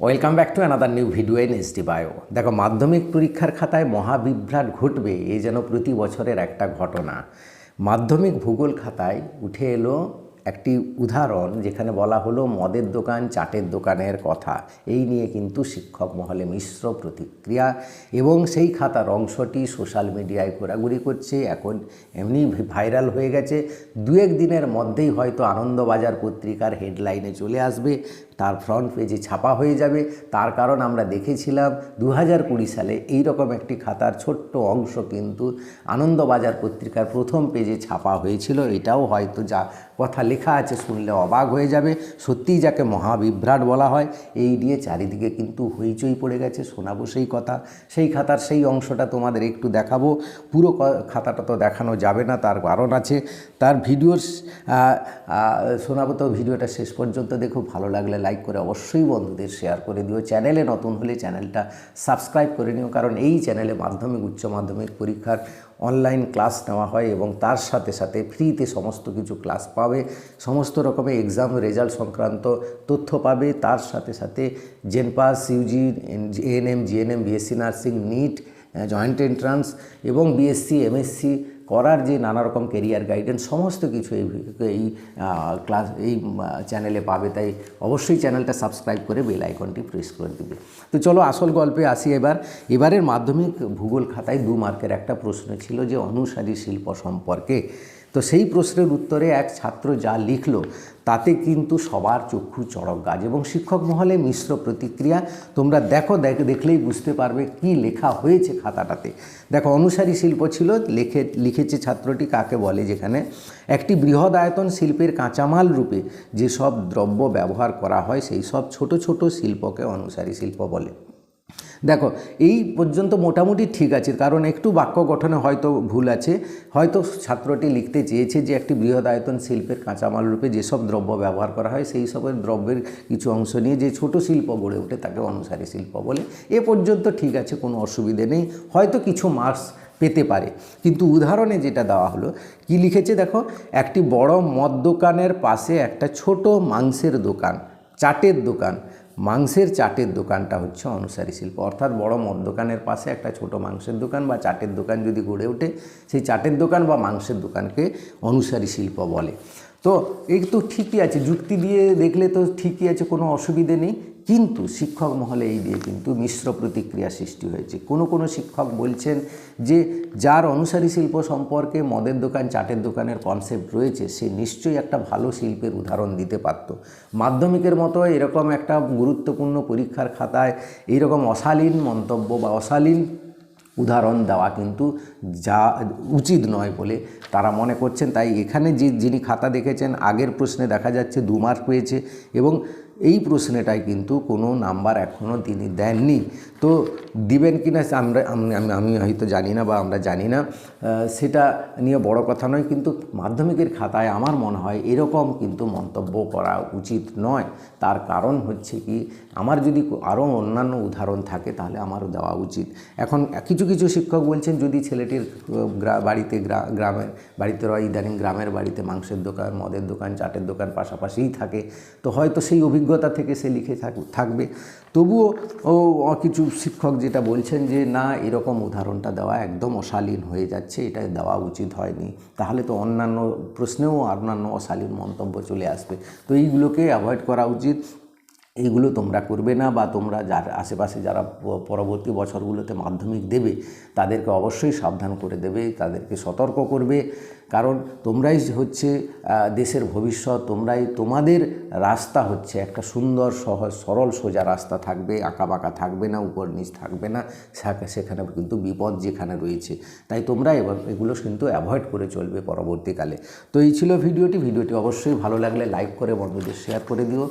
Welcome back to another new video in SD bio দেখো, মাধ্যমিক পরীক্ষার খাতায় মহাবিভ্রাট ঘটবে এই যেন প্রতি বছরের একটা ঘটনা। মাধ্যমিক ভূগোল খাতায় উঠে এলো একটি উদাহরণ যেখানে বলা হলো, মদের দোকান, চাটের দোকানের কথা। এই নিয়ে কিন্তু শিক্ষক মহলে মিশ্র প্রতিক্রিয়া এবং সেই খাতার অংশটি সোশ্যাল মিডিয়ায় ঘোরাঘুরি করছে। এখন এমনি ভাইরাল হয়ে গেছে। দু এক দিনের মধ্যেই হয়তো আনন্দবাজার পত্রিকার হেডলাইনে চলে আসবে। তার ফ্রন্ট পেজে ছাপা হয়ে যাবে। তার কারণ আমরা দেখেছিলাম দু হাজার কুড়ি সালে এইরকম একটি খাতার ছোট্ট অংশ কিন্তু আনন্দবাজার পত্রিকার প্রথম পেজে ছাপা হয়েছিল। এটাও হয়তো যা কথা লেখা আছে, শুনলে অবাক হয়ে যাবে। সত্যিই যাকে মহাবিভ্রাট বলা হয়, এই নিয়ে চারিদিকে কিন্তু হইচই পড়ে গেছে, শোনাবো সেই কথা। সেই খাতার সেই অংশটা তোমাদের একটু দেখাবো। পুরো খাতাটা তো দেখানো যাবে না, তার কারণ আছে। তার ভিডিওর শোনাবো তো ভিডিওটা শেষ পর্যন্ত দেখো। ভালো লাগলে লাইক করে অবশ্যই বন্ধুদের শেয়ার করে দিও। চ্যানেলে নতুন হলে চ্যানেলটা সাবস্ক্রাইব করে নিও, কারণ এই চ্যানেলে মাধ্যমিক, উচ্চ মাধ্যমিক পরীক্ষার অনলাইন ক্লাস নেওয়া হয় এবং তার সাথে সাথে ফ্রিতে সমস্ত কিছু ক্লাস পাবে, সমস্ত রকমের এক্সাম রেজাল্ট সংক্রান্ত তথ্য পাবে, তার সাথে সাথে জেনপাস UG ANM GNM BSc nursing NEET joint entrance এবং বিএসসি এমএসসি করার যে নানা রকম কেরিয়ার গাইডেন্স সমস্ত কিছু এই এই ক্লাস এই চ্যানেলে পাবে। তাই অবশ্যই চ্যানেলটা সাবস্ক্রাইব করে বেল আইকনটি প্রেস করে দিবে। তো চলো আসল গল্পে আসি এবার। এবারের মাধ্যমিক ভূগোল খাতায় দু মার্কের একটা প্রশ্ন ছিল যে অনুসারী শিল্প সম্পর্কে। তো সেই প্রশ্নের উত্তরে এক ছাত্র যা লিখলো, তাতে কিন্তু সবার চক্ষু চড়ক গাছ এবং শিক্ষক মহলে মিশ্র প্রতিক্রিয়া। তোমরা দেখো, দেখ, দেখলেই বুঝতে পারবে কি লেখা হয়েছে খাতাটাতে। দেখো, অনুসারী শিল্প ছিল, লেখে, লিখেছে ছাত্রটি কাকে বলে যেখানে, একটি বৃহৎ আয়তন শিল্পের কাঁচামাল রূপে যেসব দ্রব্য ব্যবহার করা হয়, সেই সব ছোট ছোট শিল্পকে অনুসারী শিল্প বলে। দেখো, এই পর্যন্ত মোটামুটি ঠিক আছে, কারণ একটু বাক্য গঠনে হয়তো ভুল আছে। হয়তো ছাত্রটি লিখতে চেয়েছে যে একটি বৃহদায়তন শিল্পের কাঁচামাল রূপে যেসব দ্রব্য ব্যবহার করা হয়, সেই সবের দ্রব্যের কিছু অংশ নিয়ে যে ছোট শিল্প গড়ে ওঠে, তাকে অনুসারী শিল্প বলে। এ পর্যন্ত ঠিক আছে, কোনো অসুবিধে নেই। হয়তো কিছু মার্কস পেতে পারে। কিন্তু উদাহরণে যেটা দেওয়া হলো, কি লিখেছে দেখো? একটি বড় মদ দোকানের পাশে একটা ছোট মাংসের দোকান, চাটের দোকান। মাংসের চাটের দোকানটা হচ্ছে অনুসারী শিল্প। অর্থাৎ বড় মদ দোকানের পাশে একটা ছোট মাংসের দোকান বা চাটের দোকান যদি গড়ে ওঠে, সেই চাটের দোকান বা মাংসের দোকানকে অনুসারী শিল্প বলে। তো এই তো ঠিকই আছে, যুক্তি দিয়ে দেখলে তো ঠিকই আছে, কোনো অসুবিধে নেই। কিন্তু শিক্ষক মহলে এই দিয়ে কিন্তু মিশ্র প্রতিক্রিয়া সৃষ্টি হয়েছে। কোনো কোনো শিক্ষক বলছেন যে, যার অনুসারী শিল্প সম্পর্কে মদের দোকান, চাটের দোকানের কনসেপ্ট রয়েছে, সে নিশ্চয়ই একটা ভালো শিল্পের উদাহরণ দিতে পারত। মাধ্যমিকের মতো এরকম একটা গুরুত্বপূর্ণ পরীক্ষার খাতায় এইরকম অশালীন মন্তব্য বা অশালীন উদাহরণ দেওয়া কিন্তু যা উচিত নয় বলে তারা মনে করছেন। তাই এখানে যে যিনি খাতা দেখেছেন, আগের প্রশ্নে দেখা যাচ্ছে দু মার্ক পেয়েছে এবং এই প্রশ্নটায় কিন্তু কোনো নাম্বার এখনও তিনি দেননি। তো দিবেন কি না আমরা, আমি হয়তো জানি না বা আমরা জানি না সেটা নিয়ে বড় কথা নয়, কিন্তু মাধ্যমিকের খাতায় আমার মনে হয় এরকম কিন্তু মন্তব্য করা উচিত নয়। তার কারণ হচ্ছে কি, আমার যদি আরও অন্যান্য উদাহরণ থাকে তাহলে আমারও দেওয়া উচিত। এখন কিছু কিছু শিক্ষক বলছেন, যদি ছেলেটির বাড়িতে গ্রা- গ্রামের, বাড়িতে রয়, ইদানিং গ্রামের বাড়িতে মাংসের দোকান, মদের দোকান, চাটের দোকান পাশাপাশিই থাকে, তো হয়তো সেই অভিজ্ঞতা থেকে সে লিখে থাক- থাকবে। তবুও ও কিছু শিক্ষক যেটা বলছেন যে, না, এরকম উদাহরণটা দেওয়া একদম অশালীন হয়ে যাচ্ছে, এটা দেওয়া উচিত হয়নি। তাহলে তো অন্যান্য প্রশ্নেও অন্যান্য অশালীন মন্তব্য চলে আসবে। তো এইগুলোকে অ্যাভয়েড করা উচিত। এইগুলো তোমরা করবে না বা তোমরা যার আশেপাশে যারা পরবর্তী বছরগুলোতে মাধ্যমিক দেবে, তাদেরকে অবশ্যই সাবধান করে দেবে, তাদেরকে সতর্ক করবে। কারণ তোমরাই হচ্ছে দেশের ভবিষ্যৎ, তোমরাই, তোমাদের রাস্তা হচ্ছে একটা সুন্দর, সহজ, সরল, সোজা রাস্তা থাকবে বাঁকা থাকবে না, উপর নিচ থাকবে না, সেখা- সেখানে কিন্তু বিপদ যেখানে রয়েছে। তাই তোমরা এবার এগুলো কিন্তু অ্যাভয়েড করে চলবে পরবর্তীকালে। তো এই ছিল ভিডিওটি। ভিডিওটি অবশ্যই ভালো লাগলে লাইক করে, বন্ধুদের শেয়ার করে দিও।